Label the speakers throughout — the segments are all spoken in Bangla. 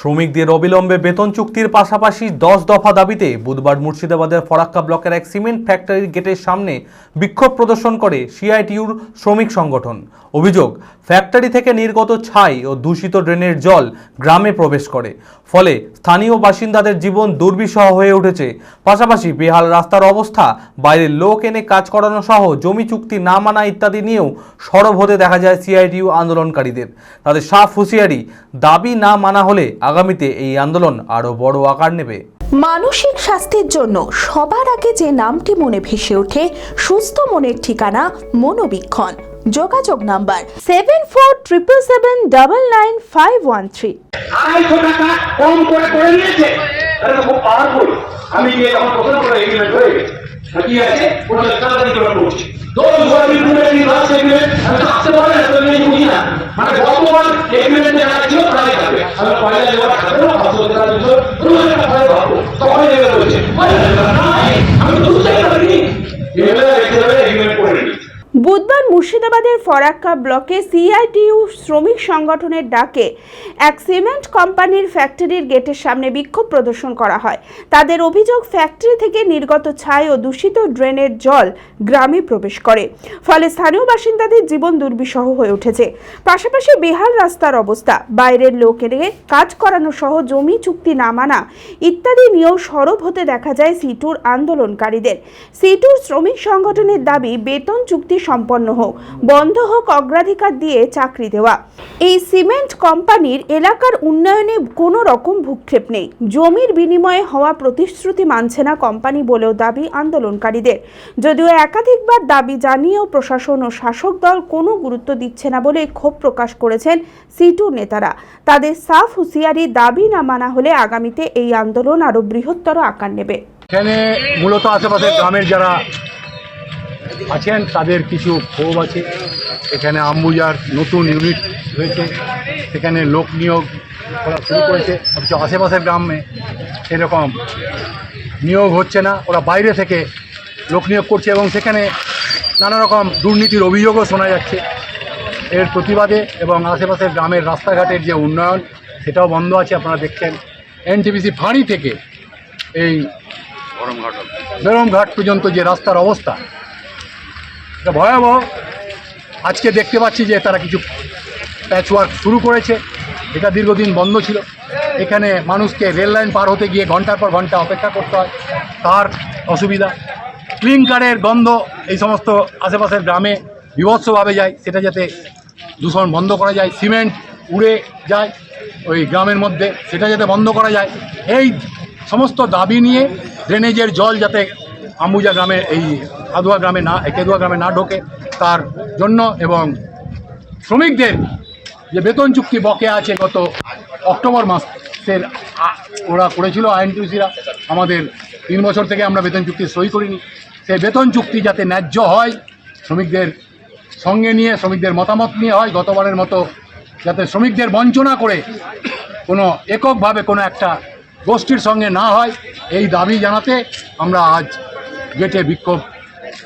Speaker 1: শ্রমিকদের অবিলম্বে বেতন চুক্তির পাশাপাশি দশ দফা দাবিতে বুধবার মুর্শিদাবাদের ফরাক্কা ব্লকের এক সিমেন্ট ফ্যাক্টরির গেটের সামনে বিক্ষোভ প্রদর্শন করে সিআইটিউর শ্রমিক সংগঠন। অভিযোগ, ফ্যাক্টরি থেকে নির্গত ছাই ও দূষিত ড্রেনের জল গ্রামে প্রবেশ করে। ফলে স্থানীয় বাসিন্দাদের জীবন দুর্বিষহ হয়ে উঠেছে। পাশাপাশি বেহাল রাস্তার অবস্থা, বাইরের লোক এনে কাজ করানো সহ জমি চুক্তি না মানা ইত্যাদি নিয়েও সরব হতে দেখা যায় সিআইটিউ আন্দোলনকারীদের। তাদের সাফ হুঁশিয়ারি, দাবি না মানা হলে আগামীতে এই আন্দোলন আরও বড় আকার নেবে।
Speaker 2: মানসিক স্বাস্থ্যের জন্য সবার আগে যে নামটি মনে ভেসে ওঠে সুস্থ মনের ঠিকানা মনোবীক্ষণ। যোগাযোগ number seven four triple seven double nine five one three
Speaker 3: আড়াইশো টাকা কম করে করে নিয়েছে খুব পাওয়ারফুল। আমি গিয়ে যখন প্রশ্ন করে এগ্রিমেন্ট হয়ে গেছে কি আছে তাড়াতাড়ি করে করছি। করে আমি ঘুরে আমি আসতে পারবে وهي اللي وقعت كلها خاصه بالدكتور كلها
Speaker 2: خيرها মুর্শিদাবাদের ফরাক্কা ব্লকে সিআইটিইউ শ্রমিক সংগঠনের ডাকে এক সিমেন্ট কোম্পানির ফ্যাক্টরির গেটের সামনে বিক্ষোভ প্রদর্শন করা হয়। তাদের অভিযোগ, ফ্যাক্টরি থেকে নির্গত ছাই ও দূষিত ড্রেনের জল গ্রামে প্রবেশ করে। ফলে স্থানীয় বাসিন্দাদের জীবন দুর্বিষহ হয়ে উঠেছে। পাশাপাশি বেহাল রাস্তার অবস্থা, বাইরের লোকের কাজ করানো সহ জমি চুক্তি না মানা ইত্যাদি নিয়েও সরব হতে দেখা যায় সিটুর আন্দোলনকারীদের। সিটুর শ্রমিক সংগঠনের দাবি, বেতন চুক্তি সম্পন্ন হোক। বন্ধ হোক অগ্রাধিকার দিয়ে চাকরি দেওয়া। এই সিমেন্ট কোম্পানির এলাকার উন্নয়নে কোনো রকম ভূক্ষেপ নেই। জমির বিনিময়ে হওয়া প্রতিশ্রুতি মানছে না কোম্পানি বলেও দাবি আন্দোলনকারীদের। যদিও একাধিকবার দাবি জানিয়েও প্রশাসন ও শাসক দল কোনো গুরুত্ব দিচ্ছে না বলে ক্ষোভ প্রকাশ করেছেন সিটুর নেতারা। তাদের সাফ হুঁশিয়ারি, দাবি না মানা হলে আগামীতে এই আন্দোলন আরও বৃহত্তর আকার নেবে।
Speaker 4: এখানে মূলত আশেপাশের গ্রামের যারা আছেন তাদের কিছু ক্ষোভ আছে। এখানে আম্বুজার নতুন ইউনিট হয়েছে। সেখানে লোক নিয়োগ করা শুরু করেছে। অথচ আশেপাশের গ্রামে সেরকম নিয়োগ হচ্ছে না। ওরা বাইরে থেকে লোক নিয়োগ করছে এবং সেখানে নানা রকম দুর্নীতির অভিযোগও শোনা যাচ্ছে। এর প্রতিবাদে এবং আশেপাশের গ্রামের রাস্তাঘাটের যে উন্নয়ন সেটাও বন্ধ আছে আপনারা দেখছেন। এনটিপিসি ফাঁড়ি থেকে এই বেরমঘাট পর্যন্ত যে রাস্তার অবস্থা ভয়াবহ। আজকে দেখতে পাচ্ছি যে তারা কিছু প্যাচওয়ার্ক শুরু করেছে। এটা দীর্ঘদিন বন্ধ ছিল। এখানে মানুষকে রেল লাইন পার হতে গিয়ে ঘণ্টার পর ঘণ্টা অপেক্ষা করতে হয়। তার অসুবিধা। ক্লিংকারের গন্ধ এই সমস্ত আশেপাশের গ্রামে বিভৎসভাবে যায়। সেটা যাতে দূষণ বন্ধ করা যায় সিমেন্ট উড়ে যায় ওই গ্রামের মধ্যে, সেটা যাতে বন্ধ করা যায়। এই সমস্ত দাবি নিয়ে ড্রেনেজের জল যাতে আম্বুজা গ্রামে এই আদুয়া গ্রামে না কেদুয়া গ্রামে না ঢোকে, তার জন্য এবং শ্রমিকদের যে বেতন চুক্তি বকে আছে গত অক্টোবর মাসের ওরা করেছিল আইনটিউসিরা আমাদের তিন বছর থেকে আমরা বেতন চুক্তি সই করিনি। সেই বেতন চুক্তি যাতে ন্যায্য হয়, শ্রমিকদের সঙ্গে নিয়ে, শ্রমিকদের মতামত নিয়ে হয় গতবারের মতো, যাতে শ্রমিকদের বঞ্চনা করে কোনো এককভাবে কোনো একটা গোষ্ঠীর সঙ্গে না হয়, এই দাবি জানাতে আমরা আজ গেটে বিক্ষোভ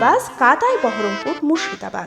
Speaker 2: নিবাস কাতাই বহরমপুর মুর্শিদাবাদ।